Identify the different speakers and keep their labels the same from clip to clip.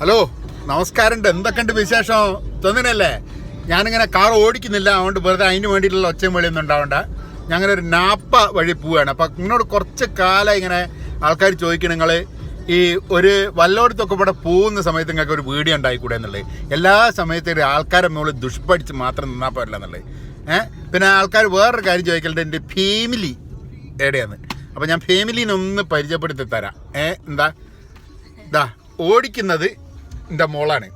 Speaker 1: Hello നമസ്കാരം എന്തൊക്കെയുണ്ട് വിശേഷം? തന്നിനല്ലേ ഞാനിങ്ങനെ കാർ ഓടിക്കുന്നില്ല. അതുകൊണ്ട് വെറുതെ അതിന് വേണ്ടിയിട്ടുള്ള ഒച്ചയും വെളിയൊന്നും ഉണ്ടാവണ്ട. ഞങ്ങനെ ഒരു നാപ്പ വഴി പോവുകയാണ്. അപ്പം നിങ്ങളോട് കുറച്ച് കാലം ഇങ്ങനെ ആൾക്കാർ ചോദിക്കണം നിങ്ങൾ ഈ ഒരു വല്ലോടത്തൊക്കെ ഇവിടെ പോകുന്ന സമയത്ത് നിങ്ങൾക്ക് ഒരു വീഡിയോ ഉണ്ടായിക്കൂടെ എന്നുള്ളത്. എല്ലാ സമയത്തും ഒരു ആൾക്കാരെ മുകളിൽ ദുഷ്പടിച്ച് മാത്രം നിന്നാൽ പോരല്ല എന്നുള്ളത്. ഏഹ് പിന്നെ ആൾക്കാർ വേറൊരു കാര്യം ചോദിക്കലുണ്ട്. എന്റെ ഫാമിലി എവിടെയാണ്? അപ്പം ഞാൻ ഫാമിലിനൊന്ന് പരിചയപ്പെടുത്തി തരാം. ഏഹ് എന്താ? ഇതാ ഓടിക്കുന്നത് എന്റെ മോളാണ്.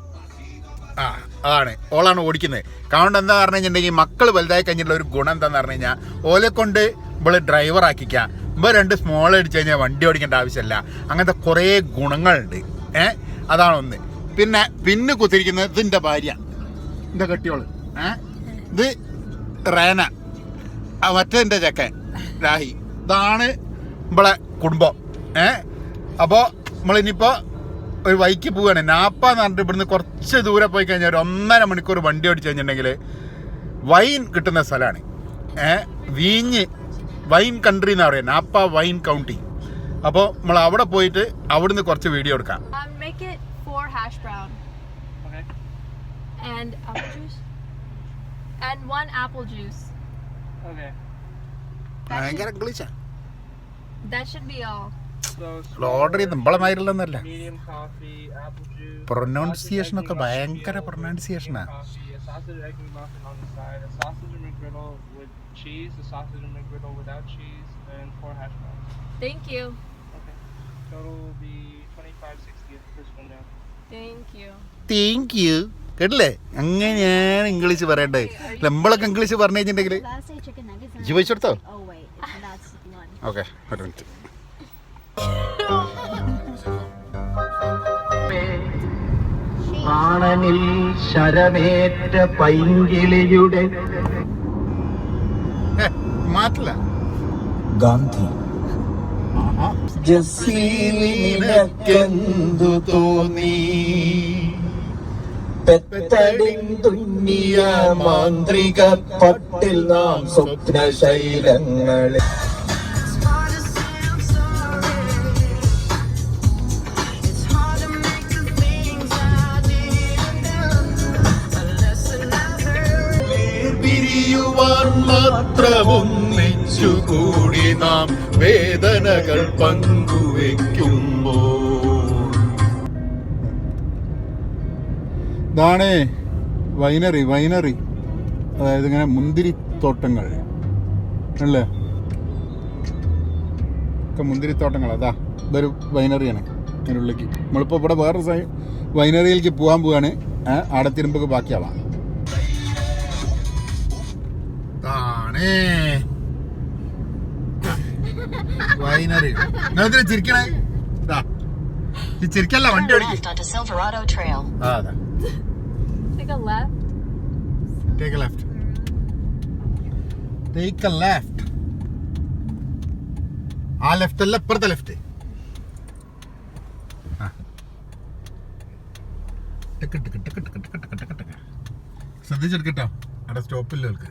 Speaker 1: ആ അതാണ്. ഓളാണ് ഓടിക്കുന്നത് കാരണം എന്താ പറഞ്ഞു കഴിഞ്ഞിട്ടുണ്ടെങ്കിൽ മക്കൾ വലുതായി കഴിഞ്ഞിട്ടുള്ള ഒരു ഗുണം എന്താന്ന് പറഞ്ഞു കഴിഞ്ഞാൽ ഓലെ കൊണ്ട് ഇവൾ ഡ്രൈവർ ആക്കിക്കാം. ഇവ രണ്ട് സ്മോൾ അടിച്ചു കഴിഞ്ഞാൽ വണ്ടി ഓടിക്കേണ്ട ആവശ്യമില്ല. അങ്ങനത്തെ കുറേ ഗുണങ്ങളുണ്ട്. ഏ? അതാണ് ഒന്ന്. പിന്നെ പിന്നെ കുത്തിരിക്കുന്നത് ഇതിന്റെ ഭാര്യ. എന്റെ കെട്ടിയോൾ. ഏ? ഇത് റേന. മറ്റേ എന്റെ ചെക്കൻ രാഹി. ഇതാണ് നമ്മളെ കുടുംബം. ഏ? അപ്പോൾ നമ്മളിനിപ്പോൾ ഒരു വൈക്ക് പോവുകയാണ് നാപ്പ എന്ന് പറഞ്ഞിട്ട് ഇവിടുന്ന് കുറച്ച് ദൂരെ പോയി കഴിഞ്ഞാൽ ഒരു ഒന്നര മണിക്കൂർ വണ്ടി ഓടിച്ചു കഴിഞ്ഞിട്ടുണ്ടെങ്കിൽ വൈൻ കിട്ടുന്ന സ്ഥലമാണ് ഏ വീഞ്ഞ് വൈൻ കൺട്രി എന്ന് പറയുന്നത് നാപ്പ വൈൻ കൗണ്ടി അപ്പോൾ നമ്മൾ അവിടെ പോയിട്ട് അവിടുന്ന് കുറച്ച് വീഡിയോ എടുക്കാം
Speaker 2: Um, make it four hash brown
Speaker 3: Okay.
Speaker 2: and apple juice, and one apple juice.
Speaker 3: Okay.
Speaker 2: That should,
Speaker 1: glitch
Speaker 2: that should be all.
Speaker 1: Order ചെയ്ത് നമ്മളെ
Speaker 3: മാരില്ലെന്നല്ല
Speaker 1: പ്രൊനൗൺസിയേഷൻ ഒക്കെ ഭയങ്കര പ്രൊനൗൺസിയേഷനാ താങ്ക് യു കേട്ടില്ലേ? അങ്ങനെയാണ് ഇംഗ്ലീഷ് പറയണ്ടേ? നമ്മളൊക്കെ ഇംഗ്ലീഷ് പറഞ്ഞു കഴിഞ്ഞിട്ടുണ്ടെങ്കിൽ
Speaker 4: ജീവിച്ചെടുത്തോ
Speaker 1: ഓക്കെ ഒരു മിനിറ്റ്
Speaker 5: പ്രാണനിൽ ശരമേറ്റ പൈങ്കിളിയുടെ ഗാന്ധി. ജസീലിനക്കെന്തു തോന്നി? പെത്തടിന്തുന്നിയ മാന്ത്രിക പട്ടിൽ നാം സ്വപ്നശൈലങ്ങളെ
Speaker 1: പിരിയുവാൻ മാത്രമൊന്നിച്ചു കൂടി നാം വേദനകൾ പങ്കുവെക്കുമ്പോൾ. ഇതാണ് വൈനറി വൈനറി. അതായത് ഇങ്ങനെ മുന്തിരിത്തോട്ടങ്ങൾ. അല്ലേ? ഒക്കെ മുന്തിരിത്തോട്ടങ്ങൾ. അതാ ഇതൊരു വൈനറിയാണ് അതിനുള്ളിലേക്ക്. നമ്മളിപ്പോൾ ഇവിടെ വേറൊരു വൈനറിയിലേക്ക് പോകാൻ പോവാണ്. ആടെ തിരുമ്പൊക്കെ ബാക്കിയാവാം. വൈനറി നിങ്ങളെന്തിനാ ചിരിക്കണേ? ദാ. ഈ ചിരിക്കല്ല വണ്ടി ഓടിക്കും.
Speaker 6: left.
Speaker 1: ആ അതാ
Speaker 2: Take a left.
Speaker 1: Take a left. ആ. ലെഫ്റ്റ് അല്ല ഇപ്പുറത്തെ ലെഫ്റ്റ് ശ്രദ്ധിച്ചെടുക്കട്ടോ അവിടെ സ്റ്റോപ്പില്ല അവർക്ക്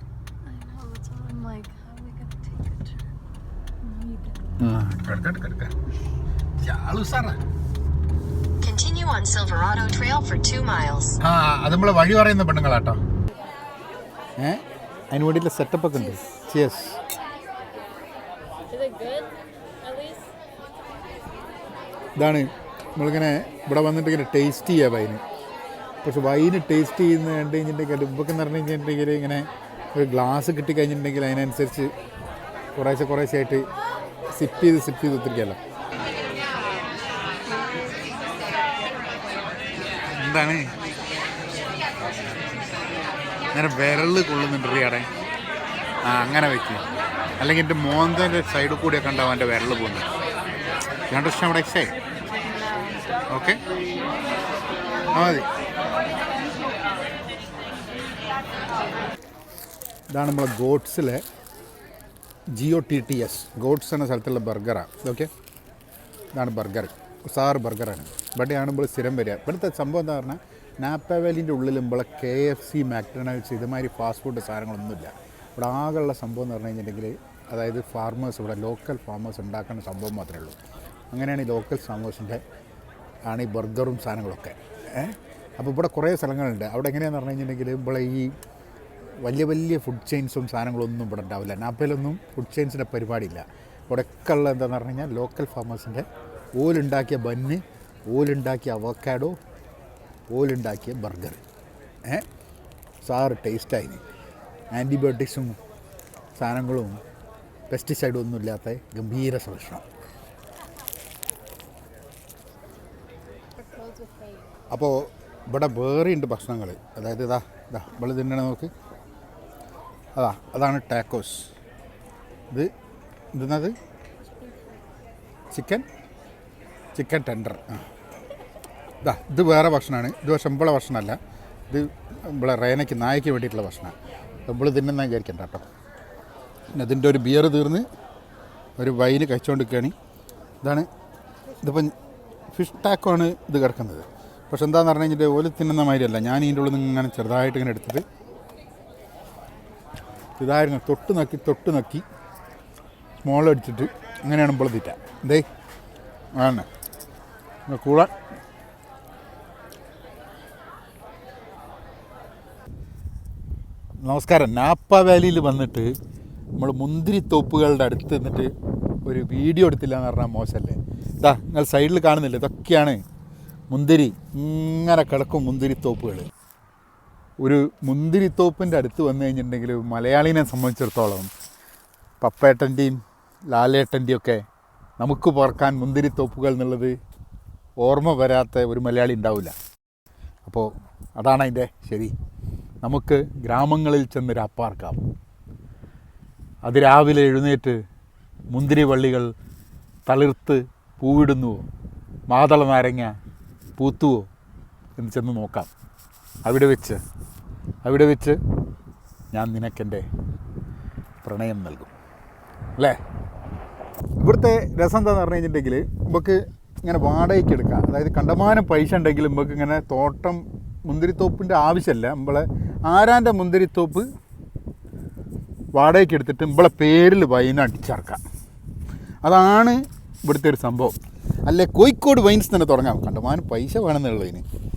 Speaker 1: അത് നമ്മളെ വഴി പറയുന്ന പെണ്ണുങ്ങളാട്ടോ. ഏ? അതിന് വേണ്ടിയിട്ടുള്ള സെറ്റപ്പ് ഒക്കെ ഉണ്ട്. ചിയസ്
Speaker 2: Is it good? At least.
Speaker 1: ഇതാണ് നമ്മളിങ്ങനെ ഇവിടെ വന്നിട്ട് ഇങ്ങനെ ടേസ്റ്റ് ചെയ്യുക വൈന് പക്ഷെ വൈന് ടേസ്റ്റ് ചെയ്യുന്ന കണ്ടു കഴിഞ്ഞിട്ടുണ്ടെങ്കിൽ അടുപ്പൊക്കെ എന്ന് പറഞ്ഞു കഴിഞ്ഞിട്ടുണ്ടെങ്കിൽ ഇങ്ങനെ ഒരു ഗ്ലാസ് കിട്ടിക്കഴിഞ്ഞിട്ടുണ്ടെങ്കിൽ അതിനനുസരിച്ച് കുറേശ്ശെ കുറേശ്ശെ ആയിട്ട് സിപ്പ് ചെയ്ത് സിപ്പ് ചെയ്ത് ഒത്തിരിക്കല്ലോ? എന്താണ്? അങ്ങനെ വിരൽ കൊള്ളുന്നുണ്ട് റിയാടെ ആ അങ്ങനെ വെക്കുക അല്ലെങ്കിൽ എന്റെ മോന്തന്റെ സൈഡിൽ കൂടിയൊക്കെ ഉണ്ടാവും എന്റെ വിരൽ പോകുന്നത്. You understand അവിടെ എക്സേ ഓക്കെ? ആ മതി. ഇതാണ് നമ്മളെ ഗോഡ്സിലെ G O T T S Gott's എന്ന സ്ഥലത്തുള്ള ബർഗറാണ് ഓക്കെ? ഇതാണ് ബർഗർ. ഉസാർ ബർഗറാണ്. ഇവിടെ ആണുമ്പോൾ സ്ഥിരം വരിക. ഇവിടുത്തെ സംഭവം എന്താ പറഞ്ഞാൽ നാപ്പ വാലിന്റെ ഉള്ളിൽ നമ്മളെ കെ എഫ് സി മാക്ഡൊണാൾഡ്സ് ഇതുമാതിരി ഫാസ്റ്റ് ഫുഡ് സാധനങ്ങളൊന്നുമില്ല. ഇവിടെ ആകെയുള്ള സംഭവം എന്ന് പറഞ്ഞു കഴിഞ്ഞിട്ടുണ്ടെങ്കിൽ അതായത് ഫാർമേഴ്സ് ഇവിടെ ലോക്കൽ ഫാർമേഴ്സ് ഉണ്ടാക്കുന്ന സംഭവം മാത്രമേ ഉള്ളൂ. അങ്ങനെയാണ് ഈ ലോക്കൽ ഫാമേഴ്സിന്റെ ആണ് ഈ ബർഗറും സാധനങ്ങളൊക്കെ. ഏഹ് അപ്പോൾ ഇവിടെ കുറേ സ്ഥലങ്ങളുണ്ട്. അവിടെ എങ്ങനെയാണെന്ന് പറഞ്ഞു കഴിഞ്ഞിട്ടുണ്ടെങ്കിൽ ഇവിടെ ഈ വലിയ വലിയ ഫുഡ് ചെയിൻസും സാധനങ്ങളൊന്നും ഇവിടെ ഉണ്ടാവില്ല. നാപ്പയിലൊന്നും ഫുഡ് ചെയിൻസിന്റെ പരിപാടിയില്ല. ഇവിടെയൊക്കെ ഉള്ള എന്താണെന്ന് പറഞ്ഞു കഴിഞ്ഞാൽ ലോക്കൽ ഫാമേഴ്സിന്റെ ഓലുണ്ടാക്കിയ ബന്ന് ഓലുണ്ടാക്കിയ അവക്കാഡോ ഓലുണ്ടാക്കിയ ബർഗർ ഏ? സാറ് ടേസ്റ്റായി ആന്റിബയോട്ടിക്സും സാധനങ്ങളും പെസ്റ്റിസൈഡും ഒന്നും ഇല്ലാത്ത ഗംഭീര ഭക്ഷണം അപ്പോൾ ഇവിടെ വേറെയുണ്ട് ഭക്ഷണങ്ങൾ അതായത് ഇതാ ഇതാ ഇവിടെ തിന്നണ നോക്ക്. അതാ അതാണ് ടാക്കോസ് ഇത് ഇതെന്നത് ചിക്കൻ? ചിക്കൻ ടെൻഡർ ആ. ഇതാ ഇത് വേറെ ഭക്ഷണമാണ്. ഇത് പക്ഷെ ഭക്ഷണമല്ല. ഇത് നമ്മളെ റേനയ്ക്ക് നായയ്ക്ക് വേണ്ടിയിട്ടുള്ള ഭക്ഷണമാണ്. നമ്മൾ തിന്നുന്ന വിചാരിക്കണ്ട കേട്ടോ. പിന്നെ അതിന്റെ ഒരു ബിയർ തീർന്ന് ഒരു വൈന് കഴിച്ചുകൊണ്ടിരിക്കുകയാണ്. ഇതാണ് ഇതിപ്പം ഫിഷ് ടാക്കോ ആണ് ഇത് കിടക്കുന്നത്. പക്ഷെ എന്താണെന്ന് പറഞ്ഞു കഴിഞ്ഞിട്ട് ഓൽ തിന്നുന്ന മാതിരിയല്ല. ഞാൻ ഇതിന്റെ ഉള്ളിൽ നിന്ന് ഇങ്ങനെ ചെറുതായിട്ട് ഇങ്ങനെ എടുത്തിട്ട് ഇതായിരുന്നു. തൊട്ട് നക്കി തൊട്ട് നക്കി. സ്മോൾ അടിച്ചിട്ട് അങ്ങനെയാണ് ഇപ്പോൾ തീറ്റ. എന്തേ ആണ് കൂടാൻ നമസ്കാരം. നാപ്പ വാലിയിൽ വന്നിട്ട് നമ്മൾ മുന്തിരിത്തോപ്പുകളുടെ അടുത്ത് നിന്നിട്ട് ഒരു വീഡിയോ എടുത്തില്ല എന്ന് പറഞ്ഞാൽ മോശമല്ലേ ഇതാ നിങ്ങൾ സൈഡിൽ കാണുന്നില്ല? ഇതൊക്കെയാണ് മുന്തിരി. ഇങ്ങനെ കിടക്കും മുന്തിരിത്തോപ്പുകൾ ഒരു മുന്തിരിത്തോപ്പിന്റെ അടുത്ത് വന്നു കഴിഞ്ഞിട്ടുണ്ടെങ്കിൽ മലയാളിനെ സംബന്ധിച്ചിടത്തോളം പപ്പേട്ടന്റെയും ലാലേട്ടന്റെയും ഒക്കെ നമുക്ക് പറക്കാൻ മുന്തിരിത്തോപ്പുകൾ എന്നുള്ളത് ഓർമ്മ വരാത്ത ഒരു മലയാളി ഉണ്ടാവില്ല. അപ്പോൾ അതാണ് അതിന്റെ ശരി. നമുക്ക് ഗ്രാമങ്ങളിൽ ചെന്ന് രാപ്പാർക്കാം അത് രാവിലെ എഴുന്നേറ്റ് മുന്തിരി വള്ളികൾ തളിർത്ത് പൂവിടുന്നുവോ? മാതള നാരങ്ങ പൂത്തുവോ? എന്ന് ചെന്ന് നോക്കാം. അവിടെ വെച്ച് അവിടെ വെച്ച് ഞാൻ നിനക്കെന്റെ പ്രണയം നൽകും. അല്ലേ? ഇവിടുത്തെ രസം എന്താണെന്ന് പറഞ്ഞു കഴിഞ്ഞിട്ടുണ്ടെങ്കിൽ നമുക്ക് ഇങ്ങനെ വാടകയ്ക്ക് എടുക്കാം. അതായത് കണ്ടമാനം പൈസ ഉണ്ടെങ്കിൽ നമുക്ക് ഇങ്ങനെ തോട്ടം മുന്തിരിത്തോപ്പിന്റെ ആവശ്യമല്ല. നമ്മളെ ആരാന്റെ മുന്തിരിത്തോപ്പ്? വാടകയ്ക്ക് എടുത്തിട്ട് നമ്മളെ പേരിൽ വൈൻ അടിച്ചിറക്കാം. അതാണ് ഇവിടുത്തെ ഒരു സംഭവം. അല്ലെ? കോഴിക്കോട് വൈൻസ് തന്നെ തുടങ്ങാം. കണ്ടമാനം പൈസ വേണമെന്നുള്ളതിന്.